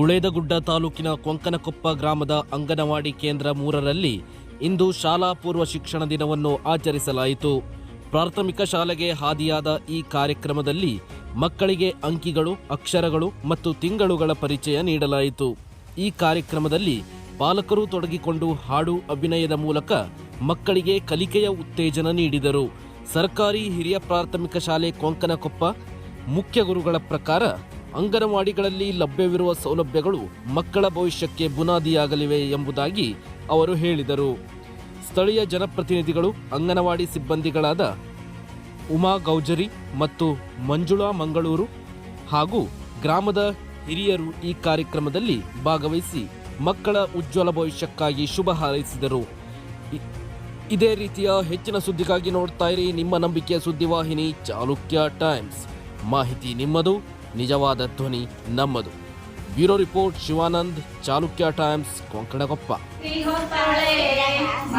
ಗುಳೇದಗುಡ್ಡ ತಾಲೂಕಿನ ಕೊಂಕನಕೊಪ್ಪ ಗ್ರಾಮದ ಅಂಗನವಾಡಿ ಕೇಂದ್ರ ಮೂರರಲ್ಲಿ ಇಂದು ಶಾಲಾ ಪೂರ್ವ ಶಿಕ್ಷಣ ದಿನವನ್ನು ಆಚರಿಸಲಾಯಿತು. ಪ್ರಾಥಮಿಕ ಶಾಲೆಗೆ ಹಾದಿಯಾದ ಈ ಕಾರ್ಯಕ್ರಮದಲ್ಲಿ ಮಕ್ಕಳಿಗೆ ಅಂಕಿಗಳು, ಅಕ್ಷರಗಳು ಮತ್ತು ತಿಂಗಳುಗಳ ಪರಿಚಯ ನೀಡಲಾಯಿತು. ಈ ಕಾರ್ಯಕ್ರಮದಲ್ಲಿ ಪಾಲಕರು ತೊಡಗಿಕೊಂಡು ಹಾಡು ಅಭಿನಯದ ಮೂಲಕ ಮಕ್ಕಳಿಗೆ ಕಲಿಕೆಯ ಉತ್ತೇಜನ ನೀಡಿದರು. ಸರ್ಕಾರಿ ಹಿರಿಯ ಪ್ರಾಥಮಿಕ ಶಾಲೆ ಕೊಂಕನಕೊಪ್ಪ ಮುಖ್ಯ ಗುರುಗಳ ಪ್ರಕಾರ ಅಂಗನವಾಡಿಗಳಲ್ಲಿ ಲಭ್ಯವಿರುವ ಸೌಲಭ್ಯಗಳು ಮಕ್ಕಳ ಭವಿಷ್ಯಕ್ಕೆ ಬುನಾದಿಯಾಗಲಿವೆ ಎಂಬುದಾಗಿ ಅವರು ಹೇಳಿದರು. ಸ್ಥಳೀಯ ಜನಪ್ರತಿನಿಧಿಗಳು, ಅಂಗನವಾಡಿ ಸಿಬ್ಬಂದಿಗಳಾದ ಉಮಾ ಗೌಜರಿ ಮತ್ತು ಮಂಜುಳಾ ಮಂಗಳೂರು ಹಾಗೂ ಗ್ರಾಮದ ಹಿರಿಯರು ಈ ಕಾರ್ಯಕ್ರಮದಲ್ಲಿ ಭಾಗವಹಿಸಿ ಮಕ್ಕಳ ಉಜ್ವಲ ಭವಿಷ್ಯಕ್ಕಾಗಿ ಶುಭ ಹಾರೈಸಿದರು. ಇದೇ ರೀತಿಯ ಹೆಚ್ಚಿನ ಸುದ್ದಿಗಾಗಿ ನೋಡ್ತಾ ಇರಿ ನಿಮ್ಮ ನಂಬಿಕೆಯ ಸುದ್ದಿವಾಹಿನಿ ಚಾಲುಕ್ಯ ಟೈಮ್ಸ್. ಮಾಹಿತಿ ನಿಮ್ಮದು. ನಿಜವಾದ ಧ್ವನಿ ನಮ್ಮದು. Bureau report Shivanand Chalukya times ಮಂಡಲೆ